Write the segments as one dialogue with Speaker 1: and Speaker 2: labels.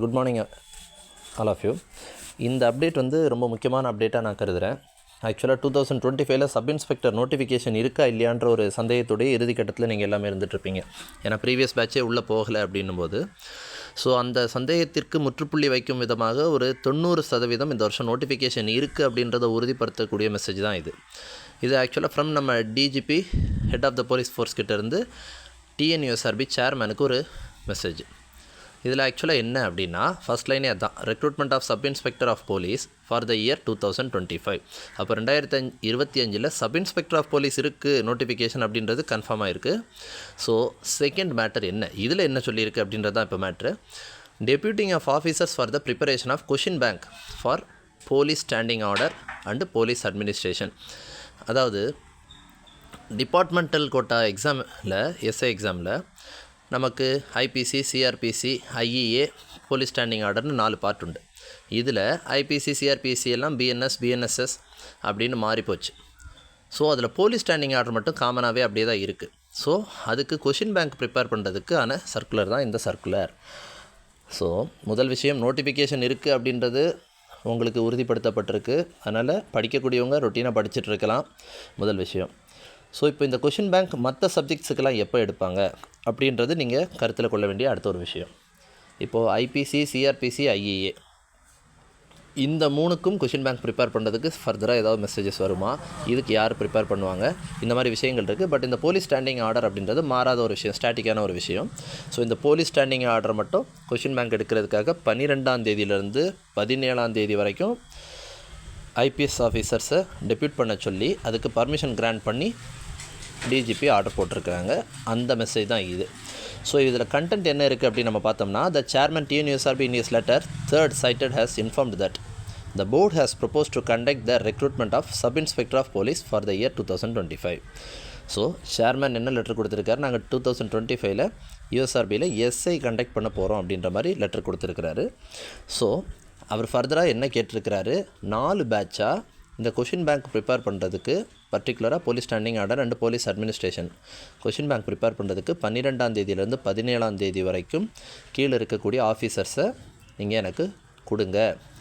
Speaker 1: Good morning all of you இந்த update வந்து ரொம்ப முக்கியமான அப்டேட்டாக நான் கருதுகிறேன் ஆக்சுவலாக டூ தௌசண்ட் டுவெண்ட்டி ஃபைவ்ல சப் இன்ஸ்பெக்டர் நோட்டிஃபிகேஷன் இருக்கா இல்லையான்ற ஒரு சந்தேகத்தோடைய இறுதி கட்டத்தில் நீங்கள் எல்லாமே இருந்துகிட்ருப்பீங்க ஏன்னா ப்ரீவியஸ் பேட்சே உள்ளே போகலை அப்படின்னும் போது ஸோ அந்த சந்தேகத்திற்கு முற்றுப்புள்ளி வைக்கும் விதமாக ஒரு தொண்ணூறு சதவீதம் இந்த வருஷம் நோட்டிஃபிகேஷன் இருக்குது அப்படின்றத உறுதிப்படுத்தக்கூடிய மெசேஜ் தான் இது. இது ஆக்சுவலாக ஃப்ரம் நம்ம DGP head of the police force கிட்டேருந்து டிஎன்யூஎஸ்ஆர்பி சேர்மேனுக்கு ஒரு மெசேஜ் இதில் ஆக்சுவலாக என்ன அப்படின்னா ஃபர்ஸ்ட் லைனே அதான். Recruitment of sub inspector of police for the year two thousand twenty five அப்போ ரெண்டாயிரத்தி அஞ்சு இருபத்தி அஞ்சில் சப் இன்ஸ்பெக்டர் ஆஃப் போலீஸ் இருக்குது நோட்டிஃபிகேஷன் அப்படின்றது கன்ஃபார்ம் ஆயிருக்கு. ஸோ செகண்ட் மேட்டர் என்ன? இதில் என்ன சொல்லியிருக்கு அப்படின்றது தான் இப்போ matter deputing of officers for the preparation of question bank for police standing order and police administration அதாவது டிபார்ட்மெண்டல் கோட்டா எக்ஸாமில் எஸ்ஐ எக்ஸாமில் நமக்கு IPC CrPC IEA police standing ஆர்டர்னு நாலு பார்ட் உண்டு. இதில் ஐபிசி சிஆர்பிசி எல்லாம் பிஎன்எஸ் பிஎன்எஸ்எஸ் அப்படின்னு மாறிப்போச்சு ஸோ அதில் போலீஸ் ஸ்டாண்டிங் ஆர்டர் மட்டும் காமனாகவே அப்படியே தான் இருக்குது ஸோ அதுக்கு கொஷின் பேங்க் ப்ரிப்பேர் பண்ணுறதுக்கான சர்க்குலர் தான் இந்த சர்க்குலர் ஸோ முதல் விஷயம் நோட்டிஃபிகேஷன் இருக்குது அப்படின்றது உங்களுக்கு உறுதிப்படுத்தப்பட்டிருக்கு. அதனால் படிக்கக்கூடியவங்க ரொட்டீனாக படிச்சுட்டு இருக்கலாம். முதல் விஷயம். ஸோ இப்போ இந்த கொஷின் பேங்க் மற்ற சப்ஜெக்ட்ஸுக்கெல்லாம் எப்போ எடுப்பாங்க? அப்படின்றது நீங்கள் கருத்தில் கொள்ள வேண்டிய அடுத்த ஒரு விஷயம். இப்போது ஐபிசி சிஆர்பிசி ஐஇஏ இந்த மூணுக்கும் கொஷின் பேங்க் ப்ரிப்பேர் பண்ணுறதுக்கு ஃபர்தராக ஏதாவது மெசேஜஸ் வருமா? இதுக்கு யார் ப்ரிப்பேர் பண்ணுவாங்க? இந்த மாதிரி விஷயங்கள் இருக்குது பட் இந்த போலீஸ் ஸ்டாண்டிங் ஆர்டர் அப்படின்றது மாறாத ஒரு விஷயம் ஸ்டாட்டிக்கான ஒரு விஷயம். ஸோ இந்த போலீஸ் ஸ்டாண்டிங் ஆர்டர் மட்டும் கொஷின் பேங்க் எடுக்கிறதுக்காக பன்னிரெண்டாம் தேதியிலேருந்து பதினேழாம் தேதி வரைக்கும் ஐபிஎஸ் ஆஃபீஸர்ஸை டெப்யூட் பண்ண சொல்லி அதுக்கு பர்மிஷன் கிராண்ட் பண்ணி டிஜிபி ஆர்டர் போட்டிருக்கிறாங்க அந்த மெசேஜ் தான் இது. ஸோ இதில் கண்டென்ட் என்ன இருக்குது அப்படின்னு நம்ம பார்த்தோம்னா the chairman TNUSRB in is letter third cited has informed that the board has propose to conduct the recruitment of sub inspector of police for the year two thousand twenty five so chairman என்ன letter கொடுத்துருக்காரு? நாங்கள் two thousand twenty ஃபைவ்ல யூஎஸ்ஆர்பியில் SI conduct பண்ண போகிறோம் அப்படின்ற மாதிரி letter கொடுத்துருக்கிறாரு. So அவர் ஃபர்தராக என்ன கேட்டிருக்கிறாரு? நாலு பேட்சாக இந்த கொஷின் பேங்க் ப்ரிப்பேர் பண்ணுறதுக்கு பர்டிகுலராக police standing order and police administration question bank prepare பண்ணுறதுக்கு பன்னிரெண்டாம் தேதியிலேருந்து பதினேழாம் தேதி வரைக்கும் கீழே இருக்கக்கூடிய ஆஃபீஸர்ஸை நீங்கள் எனக்கு கொடுங்க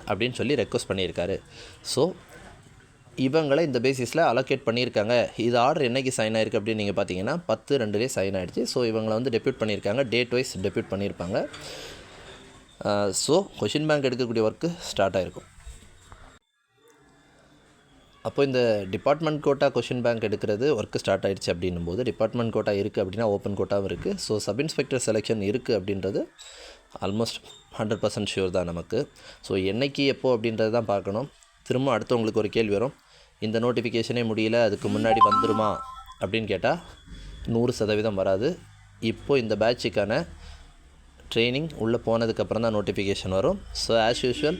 Speaker 1: அப்படின்னு சொல்லி ரெக்வஸ்ட் பண்ணியிருக்காரு. ஸோ இவங்களை இந்த பேசிஸில் அலோகேட் பண்ணியிருக்காங்க. இது ஆர்டர் என்னைக்கு சைன் ஆயிருக்கு அப்படின்னு நீங்கள் பார்த்தீங்கன்னா பத்து ரெண்டுலேயே சைன் ஆகிடுச்சு ஸோ இவங்களை வந்து டெப்யூட் பண்ணியிருக்காங்க. டேட் வைஸ் டெப்யூட் பண்ணியிருப்பாங்க. ஸோ கொஷின் பேங்க் எடுக்கக்கூடிய ஒர்க்கு ஸ்டார்ட் ஆகிருக்கும் அப்போ இந்த டிபார்ட்மெண்ட் கோட்டா கொஷின் பேங்க் எடுக்கிறது ஒர்க்கு ஸ்டார்ட் ஆயிடுச்சு அப்படின்னும் போது டிபார்ட்மெண்ட் கோட்டா இருக்குது அப்படின்னா ஓப்பன் கோட்டாவும் இருக்குது ஸோ சப் இன்ஸ்பெக்டர் செலெக்ஷன் இருக்குது அப்படின்றது ஆல்மோஸ்ட் ஹண்ட்ரட் பர்சன்ட் ஷூர் தான் நமக்கு. ஸோ என்னைக்கு எப்போது அப்படின்றது தான் பார்க்கணும். திரும்ப அடுத்து உங்களுக்கு ஒரு கேள்வி வரும். இந்த நோட்டிஃபிகேஷனே முடியல அதுக்கு முன்னாடி வந்துருமா அப்படின்னு கேட்டால் நூறு சதவீதம் வராது. இப்போது இந்த பேட்சுக்கான ட்ரைனிங் உள்ளே போனதுக்கப்புறம் தான் நோட்டிஃபிகேஷன் வரும். ஸோ ஆஸ் யூஷுவல்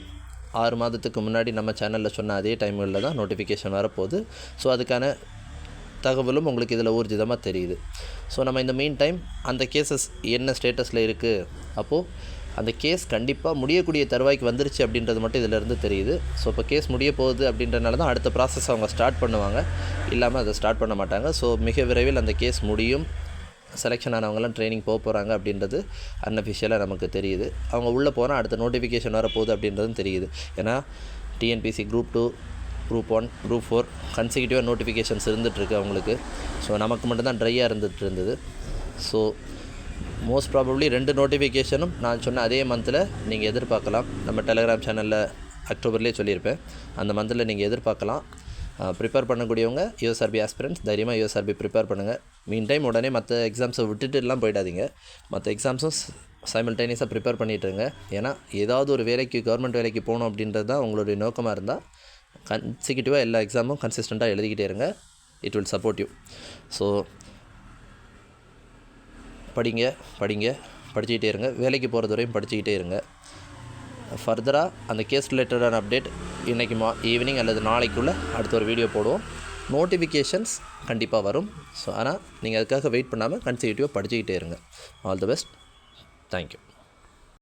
Speaker 1: ஆறு மாதத்துக்கு முன்னாடி நம்ம சேனலில் சொன்ன அதே டைம்களில் தான் நோட்டிஃபிகேஷன் வரப்போகுது. ஸோ அதுக்கான தகவலும் உங்களுக்கு இதில் ஊர்ஜிதமாக தெரியுது. ஸோ நம்ம இந்த மெயின் டைம் அந்த கேசஸ் என்ன ஸ்டேட்டஸில் இருக்குது அப்போது அந்த கேஸ் கண்டிப்பாக முடியக்கூடிய தருவாய்க்கு வந்துருச்சு அப்படின்றது மட்டும் இதிலேருந்து தெரியுது. ஸோ இப்போ கேஸ் முடிய போகுது அப்படின்றனால தான் அடுத்த ப்ராசஸ் அவங்க ஸ்டார்ட் பண்ணுவாங்க. இல்லாமல் அதை ஸ்டார்ட் பண்ண மாட்டாங்க. ஸோ மிக விரைவில் அந்த கேஸ் முடியும். செலெக்ஷன் ஆனவங்களாம் ட்ரைனிங் போக போகிறாங்க அப்படின்றது அன்அஃபிஷியலாக நமக்கு தெரியுது. அவங்க உள்ளே போனால் அடுத்த நோட்டிஃபிகேஷன் வரப்போகுது அப்படின்றதும் தெரியுது. ஏன்னா TNPSC group two group one group four கன்சிக்யூட்டிவாக notifications இருந்துகிட்ருக்கு அவங்களுக்கு. ஸோ நமக்கு மட்டும்தான் ட்ரையாக இருந்துகிட்டு இருந்தது ஸோ மோஸ்ட் ப்ராபப்ளி ரெண்டு நோட்டிஃபிகேஷனும் நான் சொன்ன அதே மந்தில் நீங்கள் எதிர்பார்க்கலாம். நம்ம டெலகிராம் சேனலில் அக்டோபர்லேயே சொல்லியிருப்பேன். அந்த மந்தில் நீங்கள் எதிர்பார்க்கலாம். ப்ரிப்பேர் பண்ணக்கூடியவங்க யூஎஸ்ஆர்பி ஆஸ்பிரண்ட்ஸ் தைரியமாக யூஎஸ்ஆர்பி ப்ரிப்பேர் பண்ணுங்கள் மீன் டைம் உடனே மற்ற எக்ஸாம்ஸை விட்டுட்டுலாம் போயிடாதீங்க. மற்ற எக்ஸாம்ஸும் சைமல்டேனியஸாக ப்ரிப்பேர் பண்ணிட்டுருங்க ஏன்னா ஏதாவது ஒரு வேலைக்கு கவர்மெண்ட் வேலைக்கு போகணும் அப்படின்றது தான் உங்களுடைய நோக்கமாக இருந்தால் கன்சிக்யூட்டிவாக எல்லா எக்ஸாமும் கன்சிஸ்டண்ட்டாக எழுதிக்கிட்டே இருங்க. It will support you so படிங்க படிங்க படிச்சுக்கிட்டே இருங்க. வேலைக்கு போகிறது வரையும் படிச்சுக்கிட்டே இருங்க. ஃபர்தராக அந்த கேஸ் ரிலேட்டடான அப்டேட் இன்றைக்கி மா ஈவினிங் அல்லது நாளைக்குள்ளே அடுத்த ஒரு வீடியோ போடுவோம். நோட்டிஃபிகேஷன்ஸ் கண்டிப்பாக வரும். ஸோ ஆனால் நீங்கள் அதுக்காக வெயிட் பண்ணாமல் கன்சிக்யூட்டிவாக படிச்சுக்கிட்டே இருங்க. All the best thank you